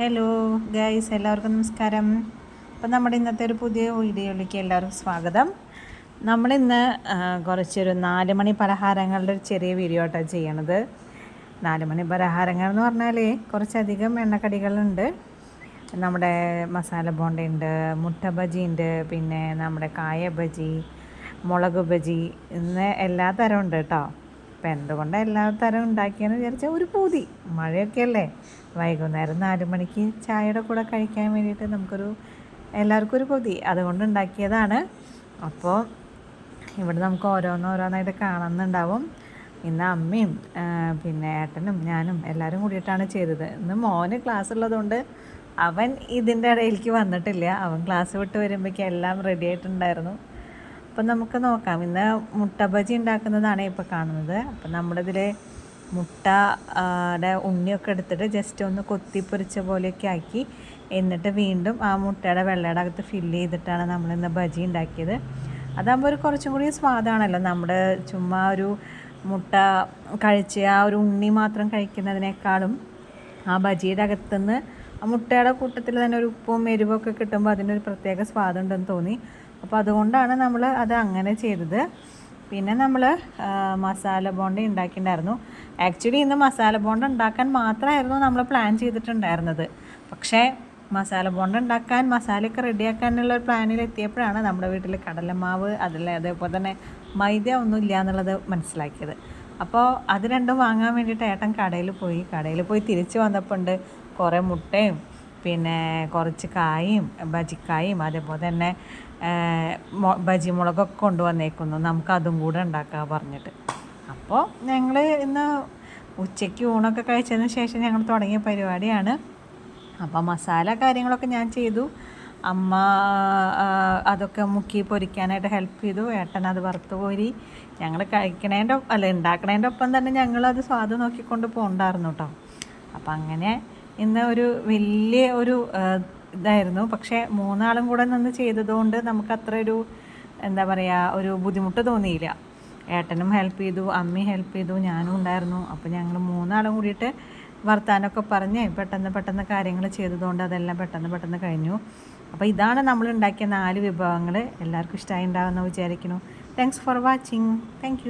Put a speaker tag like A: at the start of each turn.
A: Hello guys എല്ലാവർക്കും നമസ്കാരം. അപ്പം നമ്മുടെ ഇന്നത്തെ ഒരു പുതിയ വീഡിയോയിലേക്ക് എല്ലാവർക്കും സ്വാഗതം. നമ്മളിന്ന് കുറച്ചൊരു നാല് മണി പലഹാരങ്ങളുടെ ഒരു ചെറിയ വീഡിയോ ആയിട്ടാണ് ചെയ്യണത്. നാല് മണി പലഹാരങ്ങൾ എന്ന് പറഞ്ഞാൽ കുറച്ചധികം എണ്ണക്കടികളുണ്ട്. നമ്മുടെ മസാല ബോണ്ടയുണ്ട് മുട്ട ബജി ഉണ്ട് പിന്നെ നമ്മുടെ കായ ബജി മുളക് ബജി ഇന്ന് എല്ലാ തരം ഉണ്ട് കേട്ടോ. അപ്പം എന്തുകൊണ്ടാണ് എല്ലാ തരം ഉണ്ടാക്കിയെന്ന് വിചാരിച്ചാൽ ഒരു പൂതി. മഴയൊക്കെ അല്ലേ വൈകുന്നേരം നാല് മണിക്ക് ചായയുടെ കൂടെ കഴിക്കാൻ വേണ്ടിയിട്ട് നമുക്കൊരു എല്ലാവർക്കും ഒരു കൊതി അതുകൊണ്ട് ഉണ്ടാക്കിയതാണ്. അപ്പോൾ ഇവിടെ നമുക്ക് ഓരോന്നോരോന്നായിട്ട് കാണുന്നുണ്ടാവും. ഇന്ന് അമ്മയും പിന്നെ ഏട്ടനും ഞാനും എല്ലാവരും കൂടിയിട്ടാണ് ചെയ്തത്. ഇന്ന് മോന് ക്ലാസ് ഉള്ളതുകൊണ്ട് അവൻ ഇതിന്റെ ഇടയിലേക്ക് വന്നിട്ടില്ല. അവൻ ക്ലാസ് വിട്ട് വരുമ്പോഴേക്കും എല്ലാം റെഡി ആയിട്ടുണ്ടായിരുന്നു. അപ്പം നമുക്ക് നോക്കാം. ഇന്ന് മുട്ട ബജി ഉണ്ടാക്കുന്നതാണ് ഇപ്പോൾ കാണുന്നത്. അപ്പം നമ്മളിതിൽ മുട്ട മുട്ടയുടെ ഉണ്ണിയൊക്കെ എടുത്തിട്ട് ജസ്റ്റ് ഒന്ന് കൊത്തിപ്പൊരിച്ച പോലെയൊക്കെ ആക്കി എന്നിട്ട് വീണ്ടും ആ മുട്ടയുടെ വെള്ളയുടെ അകത്ത് ഫില്ല് ചെയ്തിട്ടാണ് നമ്മളിന്ന് ബജി ഉണ്ടാക്കിയത്. അതാകുമ്പോൾ ഒരു കുറച്ചും കൂടി സ്വാദാണല്ലോ. നമ്മുടെ ചുമ്മാ ഒരു മുട്ട കഴിച്ച് ആ ഒരു ഉണ്ണി മാത്രം കഴിക്കുന്നതിനേക്കാളും ആ ബജിയുടെ അകത്തുനിന്ന് ആ മുട്ടയുടെ കൂട്ടത്തിൽ തന്നെ ഒരു ഉപ്പും എരിവൊക്കെ കിട്ടുമ്പോൾ അതിനൊരു പ്രത്യേക സ്വാദുണ്ടെന്ന് തോന്നി. അപ്പോൾ അതുകൊണ്ടാണ് നമ്മൾ അത് അങ്ങനെ ചെയ്തത്. പിന്നെ നമ്മൾ മസാല ബോണ്ട ഉണ്ടാക്കിയിട്ടുണ്ടായിരുന്നു ആക്ച്വലി ഇന്ന് മസാല ബോണ്ട ഉണ്ടാക്കാൻ മാത്രമായിരുന്നു നമ്മൾ പ്ലാൻ ചെയ്തിട്ടുണ്ടായിരുന്നത്. പക്ഷേ മസാല ബോണ്ട ഉണ്ടാക്കാൻ മസാലയൊക്കെ റെഡിയാക്കാനുള്ള ഒരു പ്ലാനിൽ എത്തിയപ്പോഴാണ് നമ്മുടെ വീട്ടിൽ കടലമാവ് അതിൽ അതേപോലെ തന്നെ മൈദ ഒന്നും ഇല്ല എന്നുള്ളത് മനസ്സിലാക്കിയത്. അപ്പോൾ അത് രണ്ടും വാങ്ങാൻ വേണ്ടിയിട്ട് ഏട്ടൻ കടയിൽ പോയി. കടയിൽ പോയി തിരിച്ച് വന്നപ്പോൾ ഉണ്ട് കുറേ മുട്ടയും പിന്നെ കുറച്ച് കായും ബജിക്കായും അതേപോലെ തന്നെ ബജി മുളകൊക്കെ കൊണ്ടുവന്നേക്കുന്നു. നമുക്കതും കൂടെ ഉണ്ടാക്കാൻ പറഞ്ഞിട്ട്. അപ്പോൾ ഞങ്ങൾ ഇന്ന് ഉച്ചയ്ക്ക് ഊണൊക്കെ കഴിച്ചതിന് ശേഷം ഞങ്ങൾ തുടങ്ങിയ പരിപാടിയാണ്. അപ്പോൾ മസാല കാര്യങ്ങളൊക്കെ ഞാൻ ചെയ്തു. അമ്മ അതൊക്കെ മുക്കി പൊരിക്കാനായിട്ട് ഹെൽപ്പ് ചെയ്തു. ഏട്ടൻ അത് വറുത്ത് കോരി ഞങ്ങൾ കഴിക്കണേന്റെ അല്ല ഉണ്ടാക്കണേന്റെ ഒപ്പം തന്നെ ഞങ്ങളത് സ്വാദ് നോക്കിക്കൊണ്ട് പോകണ്ടായിരുന്നു കേട്ടോ അപ്പം അങ്ങനെ ഇന്ന് ഒരു വലിയ ഒരു ഇതായിരുന്നു. പക്ഷേ മൂന്നാളും കൂടെ നിന്ന് ചെയ്തതുകൊണ്ട് നമുക്ക് അത്ര ഒരു എന്താ പറയുക ഒരു ബുദ്ധിമുട്ട് തോന്നിയില്ല. ഏട്ടനും ഹെൽപ്പ് ചെയ്തു അമ്മയും ഹെൽപ്പ് ചെയ്തു ഞാനും ഉണ്ടായിരുന്നു. അപ്പോൾ ഞങ്ങൾ മൂന്നാളും കൂടിയിട്ട് വർത്താനമൊക്കെ പറഞ്ഞ് പെട്ടെന്ന് പെട്ടെന്ന് കാര്യങ്ങൾ ചെയ്തതുകൊണ്ട് അതെല്ലാം പെട്ടെന്ന് പെട്ടെന്ന് കഴിഞ്ഞു. അപ്പോൾ ഇതാണ് നമ്മൾ ഉണ്ടാക്കിയ നാല് വിഭവങ്ങൾ. എല്ലാവർക്കും ഇഷ്ടമായി ഉണ്ടാവുമെന്ന് വിചാരിക്കുന്നു. Thanks for watching thank